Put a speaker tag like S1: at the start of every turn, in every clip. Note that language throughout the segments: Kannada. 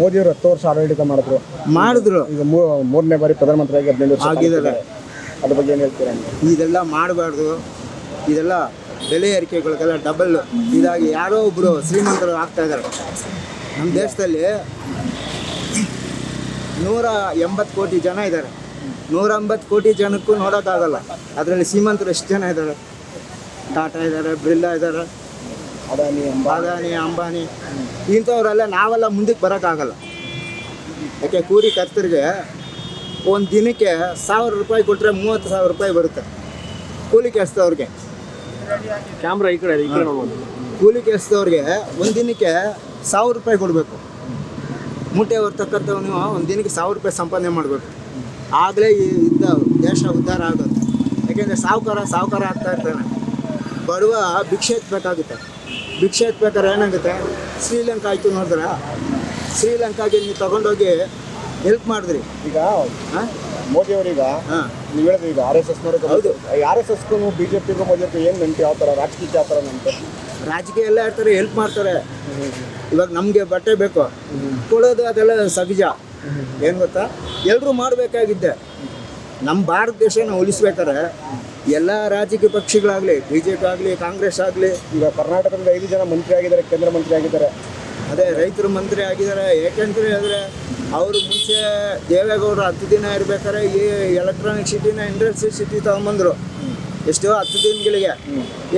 S1: ಮೋದಿ ಅವರು ಹತ್ತು ವರ್ಷ ಆಡಳಿತ ಮಾಡಿದ್ರು.
S2: ಮಾಡಿದ್ರು.
S1: ಈಗ ಮೂರನೇ ಬಾರಿ ಪ್ರಧಾನಮಂತ್ರಿಯಾಗಿ ಹದಿನೈದು ವರ್ಷ
S2: ಆಗಿದ್ದಾರೆ.
S1: ಅದ್ರ ಬಗ್ಗೆ ಏನು ಹೇಳ್ತೀರಾ?
S2: ಇದೆಲ್ಲ ಮಾಡಬಾರ್ದು. ಇದೆಲ್ಲ ಬೆಲೆ ಏರಿಕೆಗಳಿಗೆಲ್ಲ ಡಬಲ್ ಇದಾಗಿ ಯಾರೋ ಒಬ್ಬರು ಶ್ರೀಮಂತರು ಆಗ್ತಾ ಇದ್ದಾರೆ. ನಮ್ಮ ದೇಶದಲ್ಲಿ ನೂರ ಎಂಬತ್ತು ಕೋಟಿ ಜನ ಇದ್ದಾರೆ. ನೂರ ಎಂಬತ್ತು ಕೋಟಿ ಜನಕ್ಕೂ ನೋಡೋಕ್ಕಾಗಲ್ಲ. ಅದರಲ್ಲಿ ಶ್ರೀಮಂತರು ಎಷ್ಟು ಜನ ಇದ್ದಾರೆ? ಟಾಟಾ ಇದ್ದಾರೆ ಬಿರ್ಲಾ ಇದ್ದಾರೆ.
S1: ಅದಾನಿ ಅಂಬಾನಿ.
S2: ಅದಾನಿ ಅಂಬಾನಿ. ಇಂಥವರೆಲ್ಲ ನಾವೆಲ್ಲ ಮುಂದಕ್ಕೆ ಬರೋಕ್ಕಾಗಲ್ಲ. ಯಾಕೆ ಕೂಲಿ ಕರ್ತರಿಗೆ ಒಂದು ದಿನಕ್ಕೆ ಸಾವಿರ ರೂಪಾಯಿ ಕೊಟ್ಟರೆ ಮೂವತ್ತು ಸಾವಿರ ರೂಪಾಯಿ ಬರುತ್ತೆ. ಕೂಲಿ ಕೆಲಸದವ್ರಿಗೆ
S1: ಕ್ಯಾಮ್ರಾ ಈ ಕಡೆ ಈ ಕಡೆ
S2: ಕೂಲಿ ಕೆಲಸದವ್ರಿಗೆ ಒಂದು ದಿನಕ್ಕೆ ಸಾವಿರ ರೂಪಾಯಿ ಕೊಡಬೇಕು. ಮೂಟೆ ಹೊರ್ತಕ್ಕಂಥವ್ ನೀವು ಒಂದು ದಿನಕ್ಕೆ ಸಾವಿರ ರೂಪಾಯಿ ಸಂಪಾದನೆ ಮಾಡಬೇಕು. ಆಗಲೇ ಈ ಇದ್ದ ದೇಶ ಉದ್ಧಾರ ಆಗುತ್ತೆ. ಯಾಕೆಂದರೆ ಸಾಹುಕಾರ ಸಾಹುಕಾರ ಆಗ್ತಾ ಇರ್ತಾನೆ. ಬಡವ ಭಿಕ್ಷೆ ಎತ್ತಬೇಕಾಗುತ್ತೆ ಭಿಕ್ಷೆ ಎತ್ಬೇಕಾದ್ರೆ ಏನಾಗುತ್ತೆ? ಶ್ರೀಲಂಕಾ ಆಯಿತು ನೋಡಿದ್ರೆ? ಶ್ರೀಲಂಕಾಗೆ ನೀವು ತಗೊಂಡೋಗಿ ಹೆಲ್ಪ್ ಮಾಡಿದ್ರಿ.
S1: ಈಗ
S2: ಹಾಂ
S1: ಮೋದಿ ಅವರೀಗ
S2: ಹಾಂ.
S1: ನೀವು ಹೇಳಿದ್ರಿ ಈಗ ಆರ್ ಎಸ್ ಎಸ್
S2: ಹೌದು.
S1: ಆರ್ ಎಸ್ ಎಸ್ಗೂ ಪಿಗೂ ಮೋದಿ ಏನು ನಂಟಿ ಯಾವ ಥರ ರಾಜಕೀಯ ಯಾವ ಥರ ನಂಟು
S2: ರಾಜಕೀಯ ಎಲ್ಲ ಇರ್ತಾರೆ ಹೆಲ್ಪ್ ಮಾಡ್ತಾರೆ. ಇವಾಗ ನಮಗೆ ಬಟ್ಟೆ ಬೇಕು. ಕೊಡೋದು ಅದೆಲ್ಲ ಸಹಜ ಏನು ಗೊತ್ತಾ? ಎಲ್ಲರೂ ಮಾಡಬೇಕಾಗಿದ್ದೆ. ನಮ್ಮ ಭಾರತ ದೇಶನ ಉಳಿಸ್ಬೇಕಾದ್ರೆ ಎಲ್ಲ ರಾಜಕೀಯ ಪಕ್ಷಗಳಾಗಲಿ ಬಿ ಜೆ ಪಿ ಆಗಲಿ ಕಾಂಗ್ರೆಸ್ ಆಗಲಿ
S1: ಈಗ ಕರ್ನಾಟಕದಿಂದ ಐದು ಜನ ಮಂತ್ರಿ ಆಗಿದ್ದಾರೆ ಕೇಂದ್ರ ಮಂತ್ರಿ ಆಗಿದ್ದಾರೆ.
S2: ಅದೇ ರೈತರು ಮಂತ್ರಿ ಆಗಿದ್ದಾರೆ ಏಕೆಂದ್ರೆ ಹೇಳಿದ್ರೆ ಅವರು ಮುಂಚೆ ದೇವೇಗೌಡರು ಹತ್ತು ದಿನ ಇರ್ಬೇಕಾದ್ರೆ ಈ ಎಲೆಕ್ಟ್ರಾನಿಕ್ ಸಿಟಿನ ಇಂಡಸ್ಟ್ರಿ ಸಿಟಿ ತಗೊಂಬಂದರು. ಎಷ್ಟೋ ಹತ್ತು ದಿನಗಳಿಗೆ.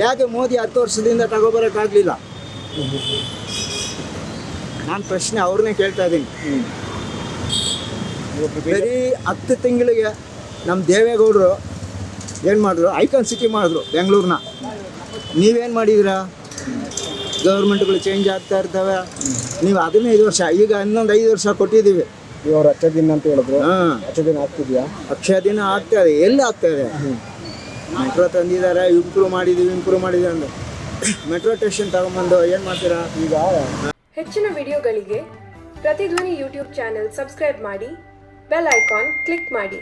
S2: ಯಾಕೆ ಮೋದಿ ಹತ್ತು ವರ್ಷದಿಂದ ತಗೋಬರೋಕ್ಕಾಗಲಿಲ್ಲ? ನಾನು ಪ್ರಶ್ನೆ ಅವ್ರನ್ನೇ ಕೇಳ್ತಾ ಇದ್ದೀನಿ. ಬರೀ ಹತ್ತು ತಿಂಗಳಿಗೆ ನಮ್ಮ ದೇವೇಗೌಡರು ಏನು ಮಾಡಿದ್ರು? ಐಕಾನ್ ಸಿಟಿ ಮಾಡಿದ್ರು ಬೆಂಗಳೂರನ್ನ ನೀವೇನು ಮಾಡಿದ್ದೀರಾ ಗೌರ್ಮೆಂಟ್ಗಳು ಚೇಂಜ್ ಆಗ್ತಾ ಇರ್ತವೆ. ನೀವು ಹದಿನೈದು ವರ್ಷ ಈಗ ಇನ್ನೊಂದು ಐದು ವರ್ಷ ಕೊಟ್ಟಿದ್ದೀವಿ.
S1: ಇವರು ಅಕ್ಷ ದಿನ ಅಂತ ಹೇಳಿದ್ರು.
S2: ಹಾಂ.
S1: ಅಕ್ಷ ದಿನ ಆಗ್ತಿದ್ಯಾ?
S2: ಅಕ್ಷಯ ದಿನ ಆಗ್ತಾ ಇದೆ ಎಲ್ಲಿ ಆಗ್ತಾ ಇದೆ. ಮೆಟ್ರೋ ತಂದಿದ್ದಾರೆ ಇಂಪ್ರೂವ್ ಮಾಡಿದ್ದೀವಿ ಇಂಪ್ರೂವ್ ಮಾಡಿದ್ದೀವಿ ಅಂದ್ರೆ ಮೆಟ್ರೋ ಸ್ಟೇಷನ್ ತಗೊಂಬಂದು ಏನು ಮಾಡ್ತೀರಾ?
S1: ಈಗ
S3: ಹೆಚ್ಚಿನ ವಿಡಿಯೋಗಳಿಗೆ ಪ್ರತಿಧ್ವನಿ ಯೂಟ್ಯೂಬ್ ಚಾನೆಲ್ ಸಬ್ಸ್ಕ್ರೈಬ್ ಮಾಡಿ ಬೆಲ್ ಐಕಾನ್ ಕ್ಲಿಕ್ ಮಾಡಿ.